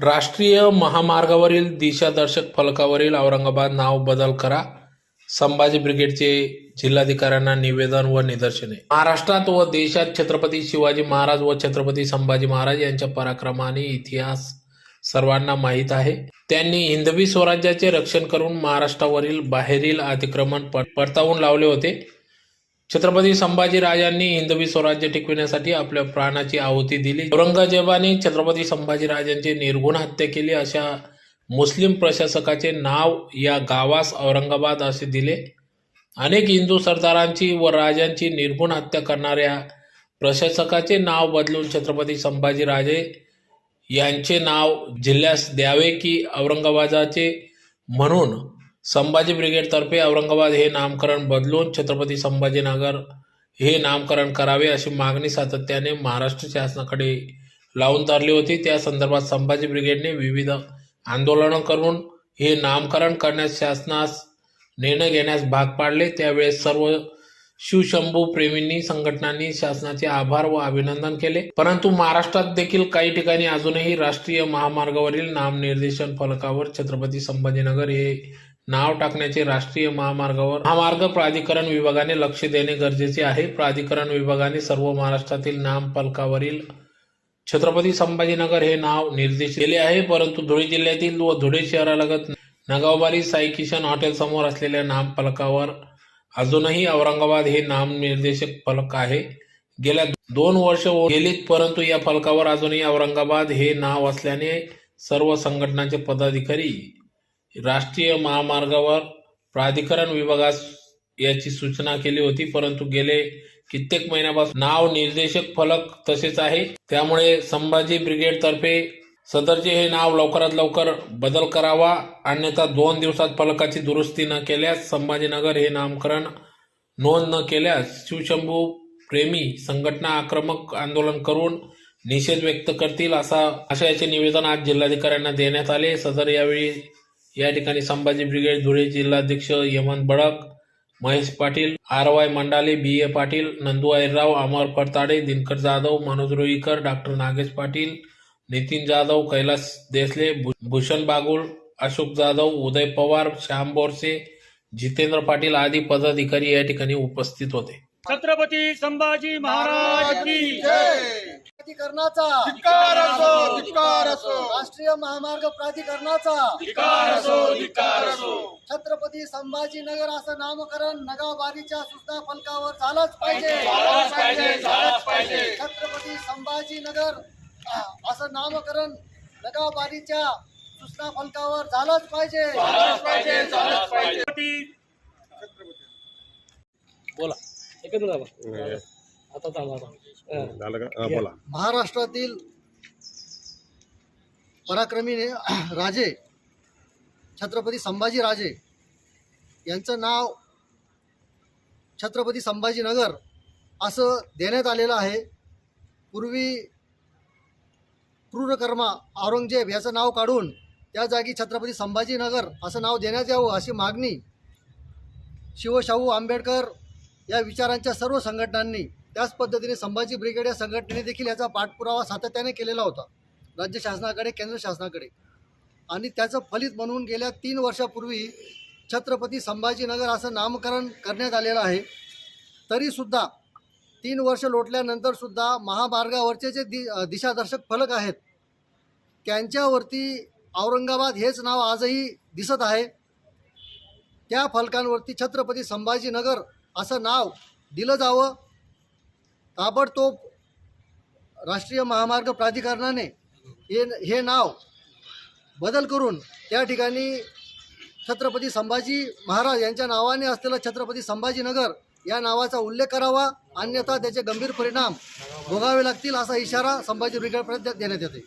राष्ट्रीय महामार्गावरील दिशादर्शक फलकावरील औरंगाबाद नाव बदल करा. संभाजी ब्रिगेडचे जिल्हाधिकाऱ्यांना निवेदन व निदर्शने. महाराष्ट्रात व देशात छत्रपती शिवाजी महाराज व छत्रपती संभाजी महाराज यांच्या पराक्रमाने इतिहास सर्वांना माहीत आहे. त्यांनी हिंदवी स्वराज्याचे रक्षण करून महाराष्ट्रावरील बाहेरील अतिक्रमण परतावून लावले होते. छत्रपती संभाजीराजांनी हिंदवी स्वराज्य टिकविण्यासाठी आपल्या प्राणाची आहुती दिली. औरंगजेबाने छत्रपती संभाजी राजांची निर्गुण हत्या केली. अशा मुस्लिम प्रशासकाचे नाव या गावास औरंगाबाद असे दिले. अनेक हिंदू सरदारांची व राजांची निर्गुण हत्या करणाऱ्या प्रशासकाचे नाव बदलून छत्रपती संभाजीराजे यांचे नाव जिल्ह्यास द्यावे की औरंगाबादाचे म्हणून संभाजी ब्रिगेडतर्फे औरंगाबाद हे नामकरण बदलून छत्रपती संभाजीनगर हे नामकरण करावे अशी मागणी सातत्याने महाराष्ट्र शासनाकडे लावून धरली होती. त्या संदर्भात संभाजी ब्रिगेडने विविध आंदोलनं करून हे नामकरण करण्यास शासनास निर्णय घेण्यास भाग पाडले. त्यावेळेस सर्व शिवशंभू प्रेमींनी संघटनांनी शासनाचे आभार व अभिनंदन केले. परंतु महाराष्ट्रात देखील काही ठिकाणी अजूनही राष्ट्रीय महामार्गावरील नामनिर्देशन फलकावर छत्रपती संभाजीनगर हे नाव टाकण्याचे राष्ट्रीय महामार्गावर महामार्ग प्राधिकरण विभागाने लक्ष देणे गरजेचे आहे. प्राधिकरण विभागाने सर्व महाराष्ट्रातील नाम फलकावरील छत्रपती संभाजीनगर हे नाव निर्देश केले आहे. परंतु धुळे जिल्ह्यातील व धुळे शहरालगत नगावबारी साई किशन हॉटेल समोर असलेल्या नाम फलकावर अजूनही औरंगाबाद हे नामनिर्देशक फलक आहे. गेल्या दोन वर्ष गेलीत परंतु या फलकावर अजूनही औरंगाबाद हे नाव असल्याने सर्व संघटनांचे पदाधिकारी राष्ट्रीय महामार्गावर प्राधिकरण विभागास याची सूचना केली होती परंतु गेले कित्येक महिन्यापासून नाव निर्देशक फलक तसेच आहे. त्यामुळे संभाजी ब्रिगेड तर्फे सदरचे हे नाव लवकरात लवकर बदल करावा अन्यथा दोन दिवसात फलकाची दुरुस्ती न केल्यास संभाजीनगर हे नामकरण नोंद न केल्यास शिवशंभू प्रेमी संघटना आक्रमक आंदोलन करून निषेध व्यक्त करतील असा आशयाचे निवेदन आज जिल्हाधिकाऱ्यांना देण्यात आले. सदर यावेळी या ठिकाणी संभाजी ब्रिगेड धुळे जिल्हाध्यक्ष Yaman Badak Mahesh Patil R Y Mandale B A Patil Nandu Amar Phartade Dinkar Jadhav Manoj Roikar doctor Nagesh Patil Nitin Jadhav Kailas Desale Bhushan Bagul Ashok Jadhav Uday Pawar Shyam Borse Jitendra Patil आदी पदाधिकारी या ठिकाणी उपस्थित होते. छत्रपती संभाजी महाराज की प्राधिकरणाचा. धिक्कार असो धिक्कार असो. राष्ट्रीय महामार्ग प्राधिकरणाचा. धिकार असो धिकार असो. छत्रपती संभाजीनगर असं नामकरण नगाबारीच्या सुद्धा फलकावर झालंच पाहिजे. झालाच पाहिजे झालाच पाहिजे. छत्रपती संभाजीनगर असं नामकरण नगाबारीच्या सूचना फलकावर झालंच पाहिजे. झालाच पाहिजे झालाच पाहिजे. बोला. एकत्र झाला आता चालू आता. झालं का? हा, बोला. महाराष्ट्रातील पराक्रमी राजे छत्रपती संभाजी राजे यांचं नाव छत्रपती संभाजीनगर असं देण्यात आलेलं आहे. पूर्वी क्रूरकर्मा औरंगजेब याचं नाव काढून त्या जागी छत्रपती संभाजीनगर असं नाव देण्यात यावं अशी मागणी शिवशाहू आंबेडकर या विचारांच्या सर्व संघटनांनी त्याच पद्धतीने संभाजी ब्रिगेड या संघटनेने देखील याचा पाठपुरावा सातत्याने केलेला होता. राज्य शासनाकडे केंद्र शासनाकडे. आणि त्याचं फलित म्हणून गेल्या तीन वर्षापूर्वी छत्रपती संभाजीनगर असं नामकरण करण्यात आलेलं आहे. तरीसुद्धा तीन वर्ष लोटल्यानंतरसुद्धा महामार्गावरचे जे दि दिशादर्शक फलक आहेत त्यांच्यावरती औरंगाबाद हेच नाव आजही दिसत आहे. त्या फलकांवरती छत्रपती संभाजीनगर असं नाव दिलं जावं. ताबडतोब राष्ट्रीय महामार्ग प्राधिकरणाने हे हे नाव बदल करून त्या ठिकाणी छत्रपती संभाजी महाराज यांच्या नावाने असलेलं छत्रपती संभाजीनगर या नावाचा उल्लेख करावा. अन्यथा त्याचे गंभीर परिणाम भोगावे लागतील असा इशारा संभाजी ब्रिगेड देण्यात येते